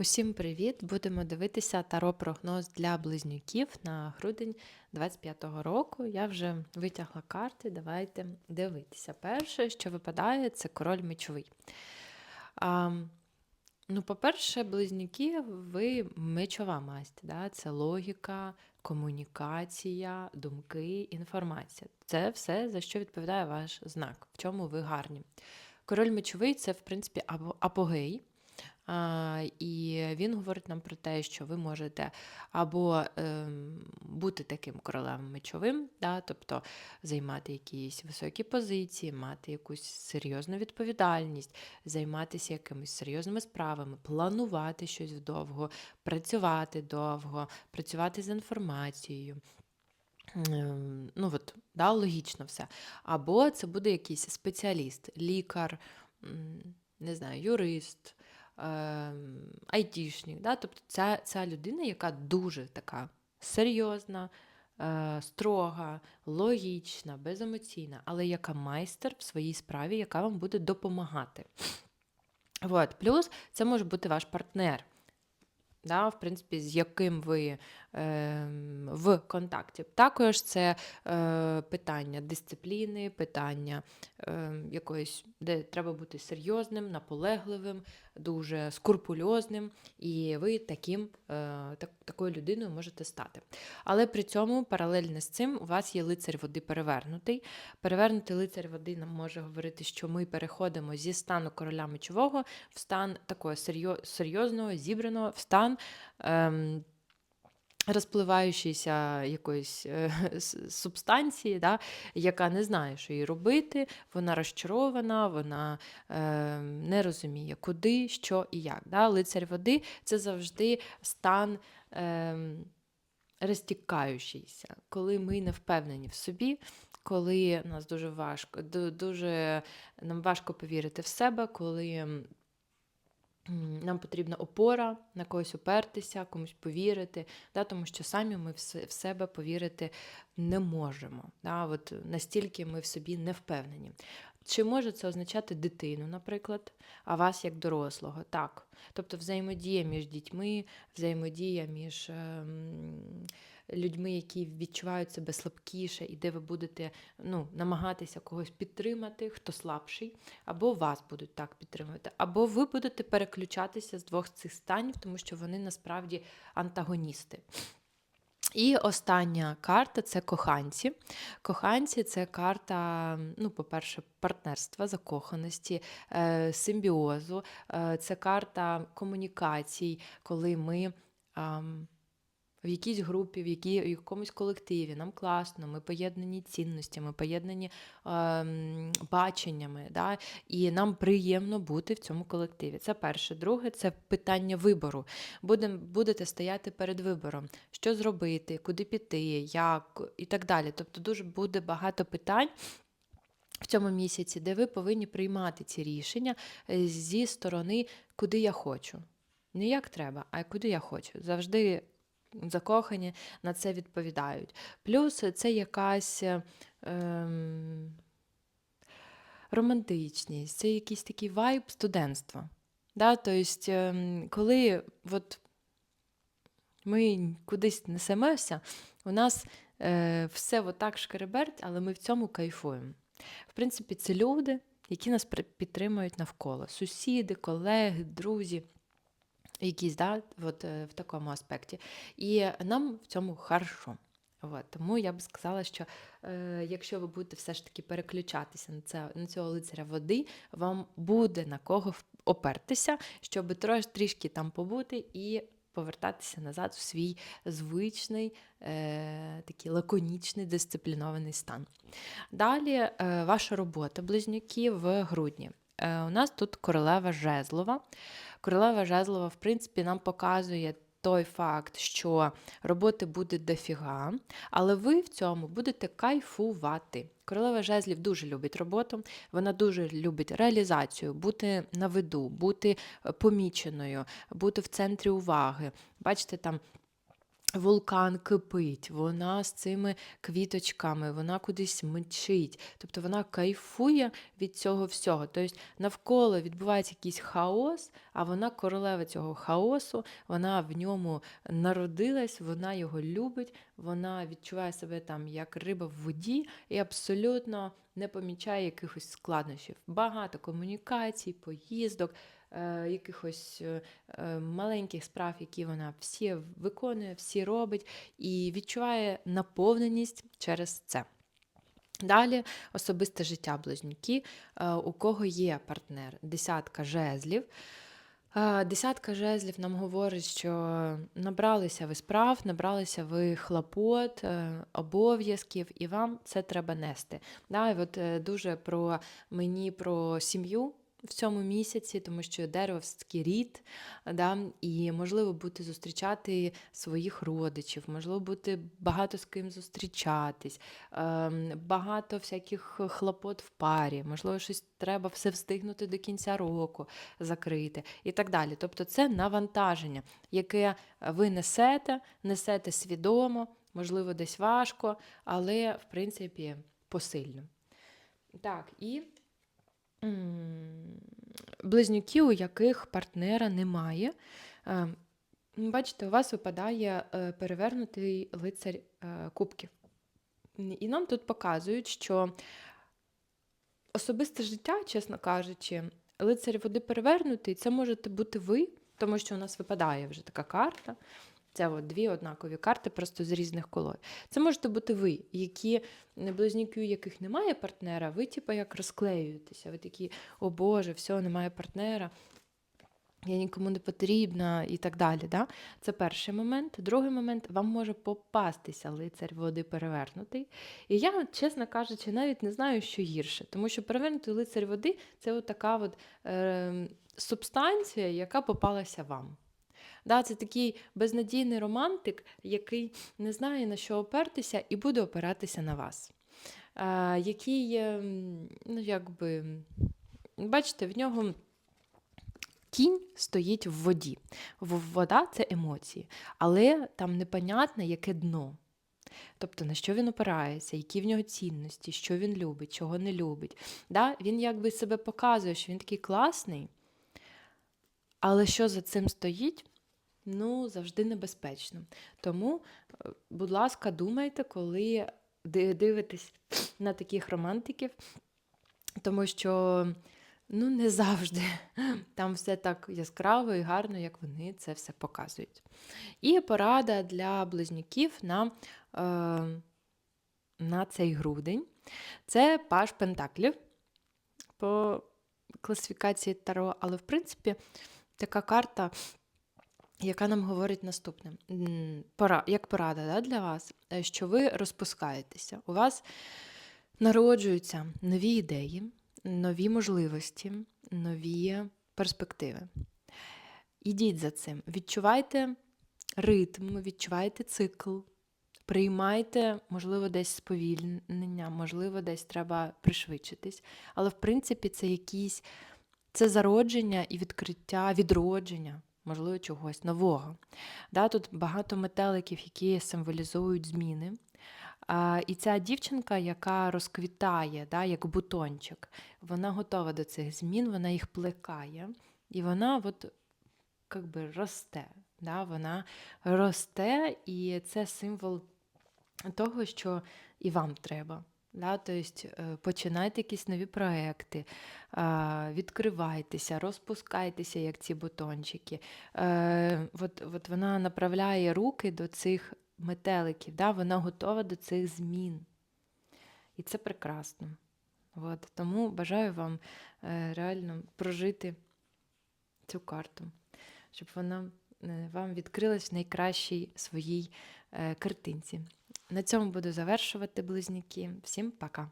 Усім привіт! Будемо дивитися таро-прогноз для близнюків на грудень 25-го року. Я вже витягла карти. Давайте дивитися. Перше, що випадає, це король мечовий. А, ну, по-перше, близнюки, ви мечова масть. Да? Це логіка, комунікація, думки, інформація. Це все, за що відповідає ваш знак, в чому ви гарні. Король мечовий це, в принципі, або апогей. А, І він говорить нам про те, що ви можете або ем, бути таким королем мечовим, да, тобто займати якісь високі позиції, мати якусь серйозну відповідальність, займатися якимись серйозними справами, планувати щось вдовго, працювати довго, працювати з інформацією. Ем, Ну, от, да, логічно все. Або це буде якийсь спеціаліст, лікар, не знаю, юрист айтішник. Да? Тобто ця, ця людина, яка дуже така серйозна, е, строга, логічна, беземоційна, але яка майстер в своїй справі, яка вам буде допомагати. От. Плюс це може бути ваш партнер. Да, в принципі, з яким ви в контакті. Також це е, питання дисципліни, питання е, якоїсь, де треба бути серйозним, наполегливим, дуже скрупульозним, і ви таким, е, так, такою людиною можете стати. Але при цьому, паралельно з цим, у вас є лицар води перевернутий. Перевернутий лицар води нам може говорити, що ми переходимо зі стану короля мечового в стан такого серйозного, зібраного, в стан. Ем, Розпливаючися якоїсь е, субстанції, да, яка не знає, що їй робити, вона розчарована, вона е, не розуміє, куди, що і як. Да. Лицарь води це завжди стан е, розтікаючийся, коли ми не впевнені в собі, коли нас дуже важко, дуже нам важко повірити в себе, коли нам потрібна опора, на когось опертися, комусь повірити, да, тому що самі ми в себе повірити не можемо. Да, от Настільки ми в собі не впевнені. Чи може це означати дитину, наприклад, а вас як дорослого? Так. Тобто взаємодія між дітьми, взаємодія між. Людьми, які відчувають себе слабкіше, і де ви будете ну, намагатися когось підтримати, хто слабший, або вас будуть так підтримувати, або ви будете переключатися з двох цих станів, тому що вони насправді антагоністи. І остання карта це коханці. Коханці це карта, ну, по-перше, партнерства, закоханості, е, симбіозу, е, це карта комунікацій, коли ми в якійсь групі, в якій, в якомусь колективі, нам класно, ми поєднані цінностями, поєднані е, баченнями, да? і нам приємно бути в цьому колективі. Це перше. Друге, це питання вибору. Будем, будете стояти перед вибором, що зробити, куди піти, як і так далі. Тобто, дуже буде багато питань. В цьому місяці, де ви повинні приймати ці рішення е, зі сторони, куди я хочу. Не як треба, а куди я хочу. Завжди закохані на це відповідають. Плюс це якась ем, романтичність, це якийсь такий вайб студентства. Да? Тобто, коли от ми кудись несемося, у нас е, все отак шкереберть, але ми в цьому кайфуємо. В принципі, це люди, які нас підтримують навколо: сусіди, колеги, друзі якісь, да, от, е, в такому аспекті. І нам в цьому хорошо. От, Тому я би сказала, що е, якщо ви будете все ж таки переключатися на це, на цього лицаря води, вам буде на кого опертися, щоб трош, трішки там побути і повертатися назад у свій звичний, е, такий лаконічний, дисциплінований стан. Далі е, ваша робота близнюки в грудні. Е, у нас тут королева жезлова. Королева Жезлова, в принципі, нам показує той факт, що роботи буде дофіга, але ви в цьому будете кайфувати. Королева жезлів дуже любить роботу, вона дуже любить реалізацію, бути на виду, бути поміченою, бути в центрі уваги. Бачите, там Вулкан кипить, вона з цими квіточками, вона кудись мчить. Тобто вона кайфує від цього всього. Тобто навколо відбувається якийсь хаос, а вона королева цього хаосу, вона в ньому народилась, вона його любить, вона відчуває себе там як риба в воді і абсолютно не помічає якихось складнощів. Багато комунікацій, поїздок е, якихось е, е, маленьких справ, які вона всі виконує, всі робить, і відчуває наповненість через це. Далі особисте життя близнюки, у кого є партнер, десятка жезлів. Десятка жезлів нам говорить, що набралися ви справ, набралися ви хлопот, обов'язків, і вам це треба нести. Да, і от дуже про мені про сім'ю в цьому місяці, тому що дерево все-таки рід, да, і можливо бути зустрічати своїх родичів, можливо, бути багато з ким зустрічатись, ем, багато всяких хлопот в парі, можливо, щось треба все встигнути до кінця року закрити і так далі. Тобто це навантаження, яке ви несете, несете свідомо, можливо, десь важко, але в принципі посильно. Так, і близнюки, у яких партнера немає. Е, Бачите, у вас випадає е, перевернутий лицар е, кубків. І нам тут показують, що особисте життя, чесно кажучи, лицар води перевернутий, це можете бути ви, тому що у нас випадає вже така карта. Це от дві однакові карти, просто з різних колор. Це можете бути ви, які близнюки, у яких немає партнера, ви, типу, як розклеюєтеся. Ви такі, о Боже, все, немає партнера, я нікому не потрібна і так далі. Да? Це перший момент. Другий момент, вам може попастися лицар води перевернутий. І я, чесно кажучи, навіть не знаю, що гірше, тому що перевернутий лицар води це от така от, е, субстанція, яка попалася вам. Да, Це такий безнадійний романтик, який не знає, на що опертися, і буде опиратися на вас. Який, ем, ну, якби, бачите, в нього. Кінь стоїть в воді. Вода це емоції, але там непонятне, яке дно. Тобто, на що він опирається, які в нього цінності, що він любить, чого не любить. Да? Він якби себе показує, що він такий класний, але що за цим стоїть, ну, завжди небезпечно. Тому, е, будь ласка, думайте, коли дивитесь на таких романтиків, тому що ну, не завжди там все так яскраво і гарно, як вони це все показують. І порада для близнюків на, е, на цей грудень це паш Пентаклів по класифікації Таро, але в принципі така карта яка нам говорить наступне, Пора, як порада да, для вас, е, що ви розпускаєтеся, у вас народжуються нові ідеї, нові можливості, нові перспективи. Ідіть за цим, відчувайте ритм, відчувайте цикл, приймайте, можливо, десь сповільнення, можливо, десь треба пришвидшитись. Але, в принципі, це якісь це зародження і відкриття, відродження можливо, чогось нового. Да, Тут багато метеликів, які символізують зміни. А, І ця дівчинка, яка розквітає, да, як бутончик, вона готова до цих змін, вона їх плекає, і вона от, як би, росте. Да, Вона росте, і це символ того, що і вам треба. Да? Тобто починайте якісь нові проекти, відкривайтеся, розпускайтеся, як ці бутончики. Е, от, от Вона направляє руки до цих метеликів, да? вона готова до цих змін. І це прекрасно. От, Тому бажаю вам е, реально прожити цю карту, щоб вона е, вам відкрилась в найкращій своїй картинці. На цьому буду завершувати близнюки. Всім пока!